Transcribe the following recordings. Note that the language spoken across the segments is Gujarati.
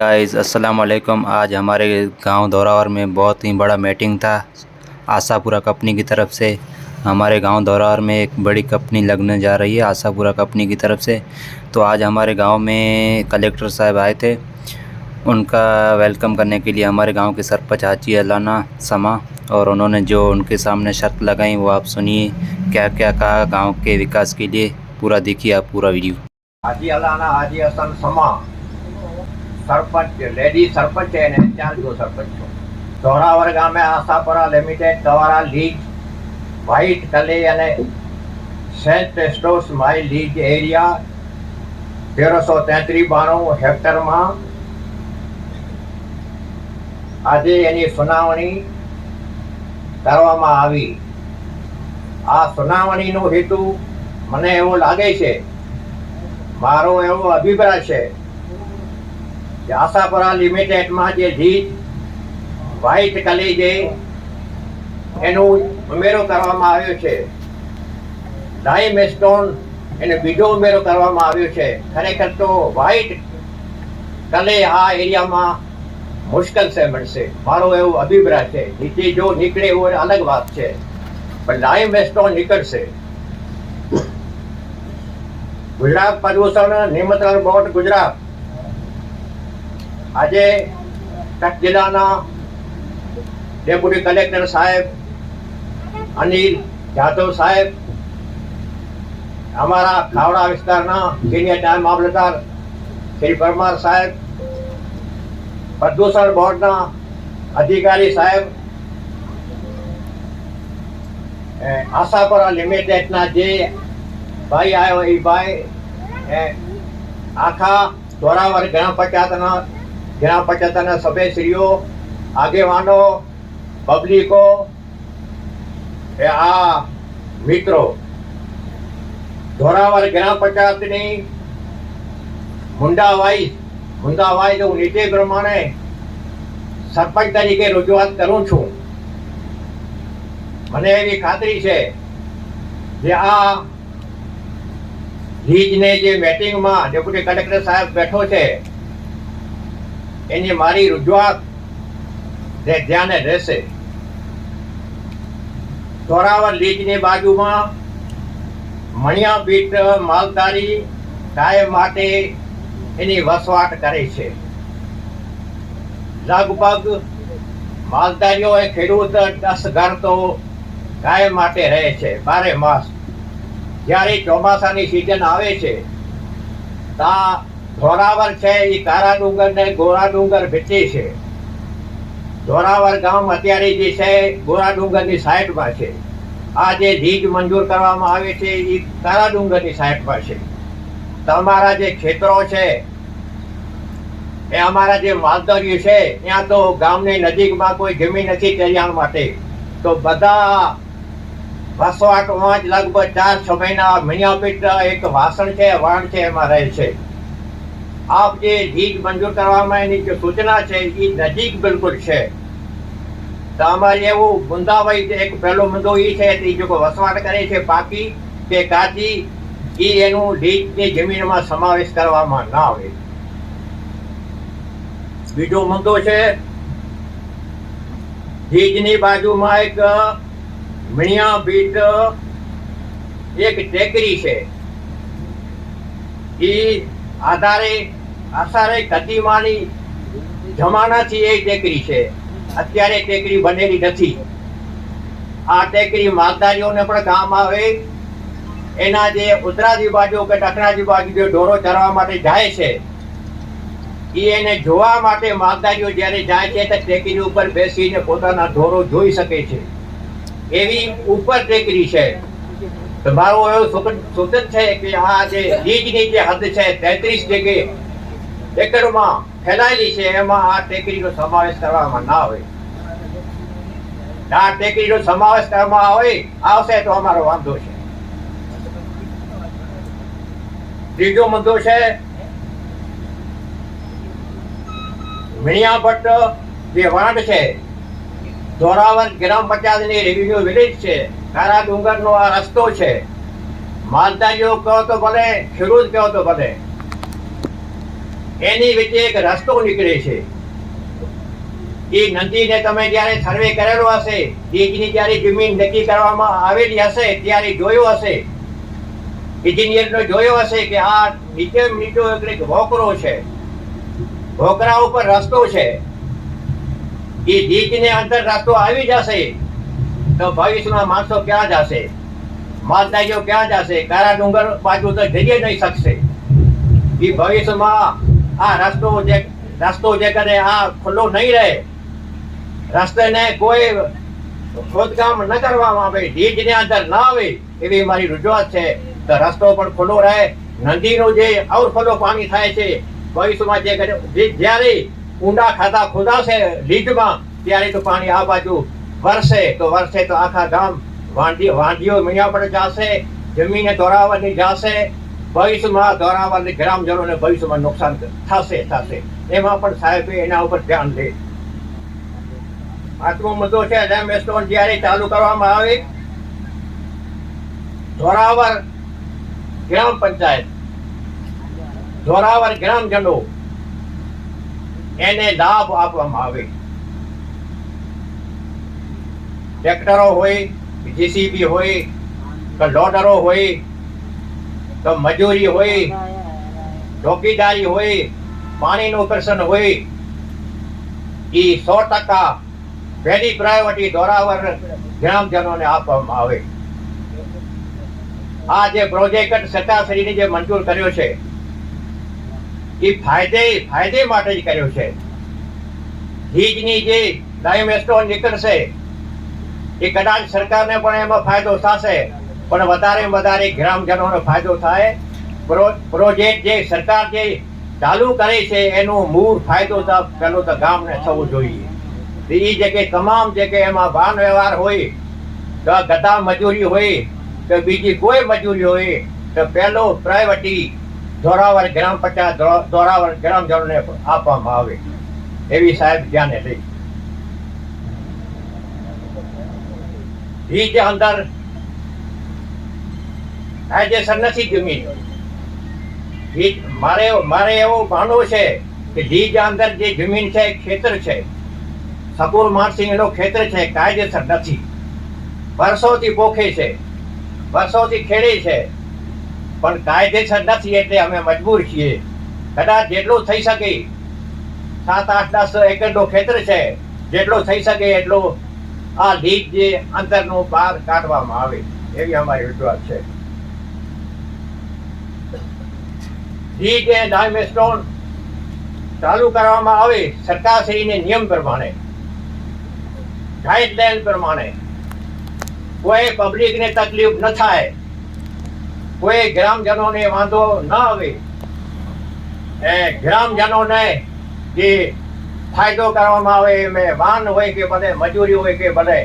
गाइस अस्सलाम वालेकुम आज हमारे गाँव दौरावर में बहुत ही बड़ा मीटिंग था, आशापुरा कंपनी की तरफ़ से। हमारे गाँव दौरावर में एक बड़ी कंपनी लगने जा रही है, आशापुरा कंपनी की तरफ़ से। तो आज हमारे गाँव में कलेक्टर साहब आए थे। उनका वेलकम करने के लिए हमारे गाँव के सरपंच हाजी अलाना समा और उन्होंने जो उनके सामने शर्त लगाई, वो आप सुनिए क्या क्या कहा गाँव के विकास के लिए। पूरा देखिए आप पूरा वीडियो हाजी अलाना, हाजी असन समा। સરપંચ લેડી સરપંચ છે અને ચાર જો સરપંચ છો. ધોરાવર ગામે આશાપરા લિમિટેડ દ્વારા લીજ વ્હાઇટ કલે અને Saint stores my lease area તેરસો તેત્રીસ બાણું હેક્ટરમાં. આજે એની સુનાવણી કરવામાં આવી. આ સુનાવણીનો હેતુ મને એવો લાગે છે, મારો એવો અભિપ્રાય છે કે લિમિટેડમાં જે વ્હાઇટ કલી જે એનું ઉમેરો કરવામાં આવ્યો છે. લાઈમ સ્ટોન એનો બીજો ઉમેરો કરવામાં આવ્યો છે. ખરેખર તો વ્હાઇટ કલે આ એરિયામાં મુશ્કેલ છે મળશે. મારો એવો અભિપ્રાય છે. નીચે જો નીકળે એવો અલગ વાત છે. પણ લાઈમ સ્ટોન નીકળશે. ગુજરાત પ્રદૂષણ નિયંત્રણ બોર્ડ ગુજરાત આજે કચ્છ જિલ્લાના ડેપ્યુટી કલેક્ટર સાહેબ, અનિલ જાદવ સાહેબ, અમારા ખાવડા વિસ્તારના સિનિયર ટાઈમ મામલતદાર શ્રી પરમાર સાહેબ, પ્રદૂષણ બોર્ડના અધિકારી સાહેબ, એ આશાપુરા લિમિટેડના જે ભાઈ આવ્યો એ ભાઈ, એ આખા ધોરાવર ગ્રામ પંચાયતના ગ્રામ પંચાયતના સભ્યશ્રીઓ, આગેવાનો, પબ્લિકો, એ આ મિત્રો. ધોરાવર ગ્રામ પંચાયતની મુંડાવાઈ મુંડાવાઈ હું નીતિ પ્રમાણે સરપંચ તરીકે રજૂઆત કરું છું. મને એવી ખાતરી છે કે આ રીજને જે મિટિંગમાં ડેપ્યુટી કલેક્ટર સાહેબ બેઠો છે એની મારી રજૂઆત ધ્યાને રહેશે. ધોરાવર લીજની બાજુમાં મણિયાપીઠ માલધારી કાયમ માટે એની વસવાટ કરે છે. લગભગ માલધારીઓ એ ખેડૂત દસ ઘર તો કાયમ માટે રહે છે, બારે માસ. જ્યારે ચોમાસાની સિઝન આવે છે, તા ધોરાવર છે એ કારા ડુંગર ને ગોરા ડુંગર ભેટી છે. ધોરાવર ગામ અત્યારે જે છે, ગોરા ડુંગરની સાઈડમાં છે. આ જે ધીજ મંજૂર કરવામાં આવે છે એ કારા ડુંગરની સાઈડમાં છે. તમારા જે ખેતરો છે, એ અમારા જે માલધારીઓ છે, ત્યાં તો ગામની નજીકમાં કોઈ જમીન નથી કલ્યાણ માટે. તો બધા વસવાટમાં જ લગભગ ચાર છ મહિના મહિનાપીઠ એક વાસણ છે, વાણ છે એમાં રહે છે. આપ જે લીજ મંજૂર કરવામાં એની જે સૂચના છે એ નજીક બિલકુલ છે. તો અમારે એવું મુંદાભાઈ એક પહેલો મુદ્દો એ છે કે જો વસવાટ કરે છે પાકી કે કાચી એ એનું લીજની જમીનમાં સમાવેશ કરવામાં ના આવે. બીજો મુદ્દો છે ભીજની બાજુમાં એક મણિયા બીટ, એક ટેકરી છે. એ આધારે આસારે કદીમાની જમાનાથી એ ટેકરી છે. અત્યારે ટેકરી બનેલી નથી. આ ટેકરી માલધારીઓને પણ કામ આવે. એના જે ઉત્તરાજી બાજુ કે દક્ષિણાજી બાજુ જે ઢોરો ચરવા માટે જાય છે, એ એને જોવા માટે માલધારીઓ જ્યારે જાય છે તો ટેકરી ઉપર બેસીને પોતાના ઢોરો જોઈ શકે છે. એવી ઉપર ટેકરી છે. તો મારો એવો સૂચન છે કે આ જે લીજની જે હદ છે, તેત્રીસ જગ્યાએ એકડમાં ફેલાયેલી છે, એમાં આ ટેકરીનો સમાવેશ કરવામાં ના હોય. આ ટેકરીનો સમાવેશ કરવામાં આવે, આવશે તો અમારો વાંધો છે. ત્રીજો મુદ્દો છે મિણિયા ભટ્ટ જે વાંડ છે, ધોરાવર ગ્રામ પંચાયતની રેવન્યુ વિલેજ છે. કારા ડુંગરનો આ રસ્તો છે. માલધારીઓ કહો તો ભલે, ખેડૂત કહો તો ભલે. એની વચ્ચે એક રસ્તો નીકળે છે. એ નદીને તમે જ્યારે સર્વે કરેલો હશે લીજની જ્યારે જમીન નક્કી કરવામાં આવેલી હશે, ત્યારે જોયો હશે. ઇજિનિયરનો જોયો હશે કે આ નીચે નીચો એક વોકરો છે. વોકરા ઉપર રસ્તો છે. એ લીજને અંદર રસ્તો આવી જશે. તો ભવિષ્યમાં માણસો ક્યાં જશે? માલધારીઓ ક્યાં જશે? કારા ડુંગર બાજુ તો જઈએ નહીં શકશે. એ ભવિષ્યમાં આ રસ્તો જે રસ્તો જે કરે આ ખુલ્લો નહીં રહે. રસ્તેને કોઈ ખોદકામ ન કરવામાં આવે લીજને અંદર ન આવે એવી મારી રજૂઆત છે. તો રસ્તો પણ ખુલ્લો રહે. નદીનું જે ઓવરફ્લો પાણી થાય છે, ભવિષ્યમાં જે જ્યારે ઊંડા ખાતા ખોદાશે લીજમાં, ત્યારે તો પાણી આ બાજુ વરસે તો વરસે તો આખા ગામ વાંધી વાંધીઓ મીયા પર જશે, જમીને દોરાવરની જશે, ભવિષ્યમાં દોરાવરની ગ્રામજનોને ભવિષ્યમાં નુકસાન થશે થશે. એમાં પણ સાહેબે એના ઉપર ધ્યાન દે. આઠમો મુદ્દો છે, ડેમ સ્ટોન જ્યારે ચાલુ કરવામાં આવે, ધોરાવર ગ્રામ પંચાયત, ધોરાવર ગ્રામજનો એને લાભ આપવામાં આવે. ટ્રેક્ટરો હોય જીસીબી હોય, કે લોડરો હોય, કે મજૂરી હોય ચોકીદારી હોય પાણીનું પ્રશ્ન હોય એ સો ટકા પહેલી પ્રાયોરિટી ધોરાવર ગ્રામજનોને આપવામાં આવે. આ જે પ્રોજેક્ટ સત્તાશ્રીને જે મંજૂર કર્યો છે એ ફાયદે ફાયદે માટે જ કર્યો છે. ભીજની જે ડાયમેસ્ટોન નીકળશે એ કદાચ સરકારને પણ એમાં ફાયદો થશે. પણ વધારે વધારે ગ્રામજનોનો ફાયદો થાય. પ્રોજેક્ટ જે સરકાર જે ચાલુ કરે છે, એનો મૂળ ફાયદો તો પેલો તો ગામને થવો જોઈએ. એ જગ્યાએ તમામ જગ્યાએ એમાં વાહન વ્યવહાર હોય, તો ગધા મજૂરી હોય, તો બીજી કોઈ મજૂરી હોય, તો પહેલો પ્રાયોરિટી ધોરાવર ગ્રામ પંચાયત ધોરાવર ગ્રામજનોને આપવામાં આવે. એવી સાહેબ ધ્યાને લઈ. એ અંદર કાયદેસર નથી જમીન. મારે મારે એવું માનવું છે કે લીજ અંદર જે જમીન છે ખેતર છે. સબુર માનસિંહ એનો ખેતર છે કાયદેસર નથી. વર્ષોથી પોખે છે. વર્ષોથી ખેડે છે. પણ કાયદેસર નથી એટલે અમે મજબૂર છીએ. કદાચ જેટલું થઈ શકે, સાત, આઠ, દસ એકરનું ખેતર છે, જેટલું થઈ શકે એટલું આ લીજ જે અંતરનું બહાર કાઢવામાં આવે, એવી અમારી રજૂઆત છે. લીજ એ ડાયમેસ્ટોન ચાલુ કરવામાં આવે સરકારશ્રીને નિયમ પ્રમાણે, ગાઈડલાઈન પ્રમાણે. કોઈ પબ્લિકને તકલીફ ન થાય, કોઈ ગ્રામજનોને વાંધો ન આવે. એ ગ્રામજનોને જે ફાયદો કરવામાં આવે એમાં વાન હોય કે ભલે, મજૂરી હોય કે ભલે,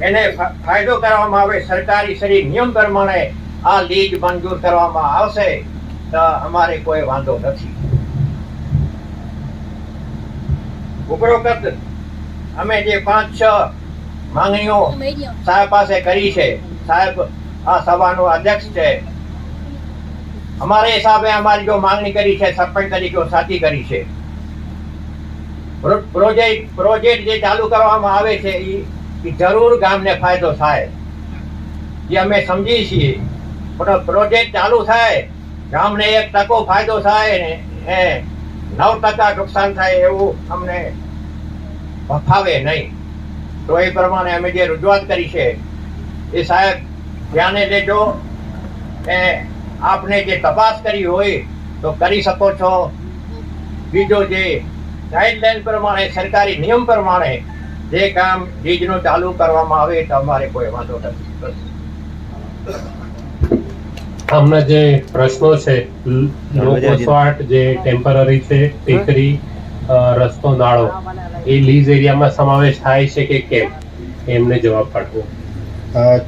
એને ફાયદો કરવામાં આવે, સરકારી શ્રી નિયમ પ્રમાણે આ લીજ મંજૂર કરવામાં આવશે, તો અમારે કોઈ વાંધો નથી. ઉપરોક્ત અમે જે પાંચ, છ માંગણીઓ સાહેબ પાસે કરી છે, સાહેબ, આ સભાનો અધ્યક્ષ છે, અમારા હિસાબે અમારી જો માંગણી કરી છે, સરપંચ તરીકે સાચી કરી છે. પ્રોજેક્ટ પ્રોજેક્ટ જે ચાલુ કરવામાં આવે છે એ જરૂર ગામને ફાયદો થાય. એ અમે સમજીએ છીએ. પણ પ્રોજેક્ટ ચાલુ થાય, ગામને એક ટકો ફાયદો થાય ને એ નવ ટકા નુકસાન થાય એવું અમને ફાવે નહીં. તો એ પ્રમાણે અમે જે રજૂઆત કરી છે, એ સાહેબ ધ્યાને લેજો. એ આપને જે તપાસ કરી હોય, તો કરી શકો છો. બીજો જે ગાઈડલાઈન પ્રમાણે સરકારી નિયમ પ્રમાણે જે કામ ડીજનું ચાલુ કરવામાં આવે તો અમારે કોઈ વાંધો નથી. આમના જે પ્રશ્નો છે લોકોસ્વાટ જે ટેમ્પરરી છે ટેકરી રસ્તો નાળો એ લીઝ એરિયામાં સમાવેશ થાય છે કે કેમ? એમને જવાબ પાઠવો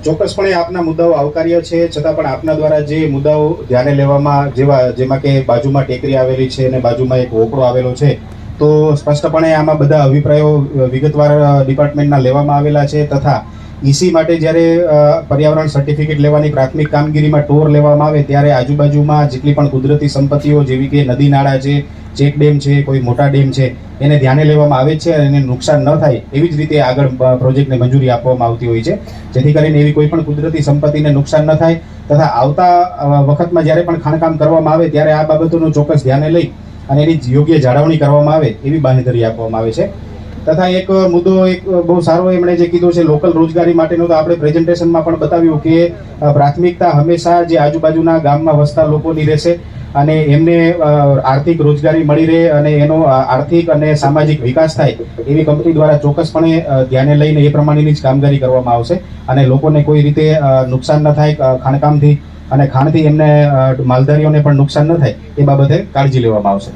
ચોક્કસપણે આપના મુદ્દાઓ આવકાર્ય છે છતાં પણ આપના દ્વારા જે મુદ્દાઓ ધ્યાને લેવામાં જેવા જેમાં કે બાજુમાં ટેકરી આવેલી છે અને બાજુમાં એક વોકડો આવેલો છે તો સ્પષ્ટપણે આમાં બધા અભિપ્રાયો વિગતવાર ડિપાર્ટમેન્ટના લેવામાં આવેલા છે તથા ઈસી માટે જ્યારે પર્યાવરણ સર્ટિફિકેટ લેવાની પ્રાથમિક કામગીરીમાં ટોર લેવામાં આવે ત્યારે આજુબાજુમાં જેટલી પણ કુદરતી સંપત્તિઓ જેવી કે નદી નાળા છે, ચેક ડેમ છે, કોઈ મોટા ડેમ છે, એને ધ્યાને લેવામાં આવે છે અને નુકસાન ન થાય એવી જ રીતે આગળ પ્રોજેક્ટને મંજૂરી આપવામાં આવતી હોય છે. જેથી કરીને એવી કોઈ પણ કુદરતી સંપત્તિને નુકસાન ન થાય તથા આવતા વખતમાં જ્યારે પણ ખાણકામ કરવામાં આવે ત્યારે આ બાબતોનું ચોક્કસ ધ્યાને લઈ અને એની યોગ્ય જાળવણી કરવામાં આવે એવી બાંહેધરી આપવામાં આવે છે. તથા એક મુદ્દો એક બહુ સારો એમણે જે કીધો છે લોકલ રોજગારી માટેનો, તો આપણે પ્રેઝન્ટેશનમાં પણ બતાવ્યું કે પ્રાથમિકતા હંમેશા જે આજુબાજુના ગામમાં વસતા લોકોની રહેશે. અને એમને આર્થિક રોજગારી મળી રહે અને એનો આર્થિક અને સામાજિક વિકાસ થાય એવી કંપની દ્વારા ચોક્કસપણે ધ્યાને લઈને એ પ્રમાણેની જ કામગીરી કરવામાં આવશે. અને લોકોને કોઈ રીતે નુકસાન ન થાય ખાણકામથી અને ખાણથી એમને માલધારીઓને પણ નુકસાન ન થાય એ બાબતે કાળજી લેવામાં આવશે.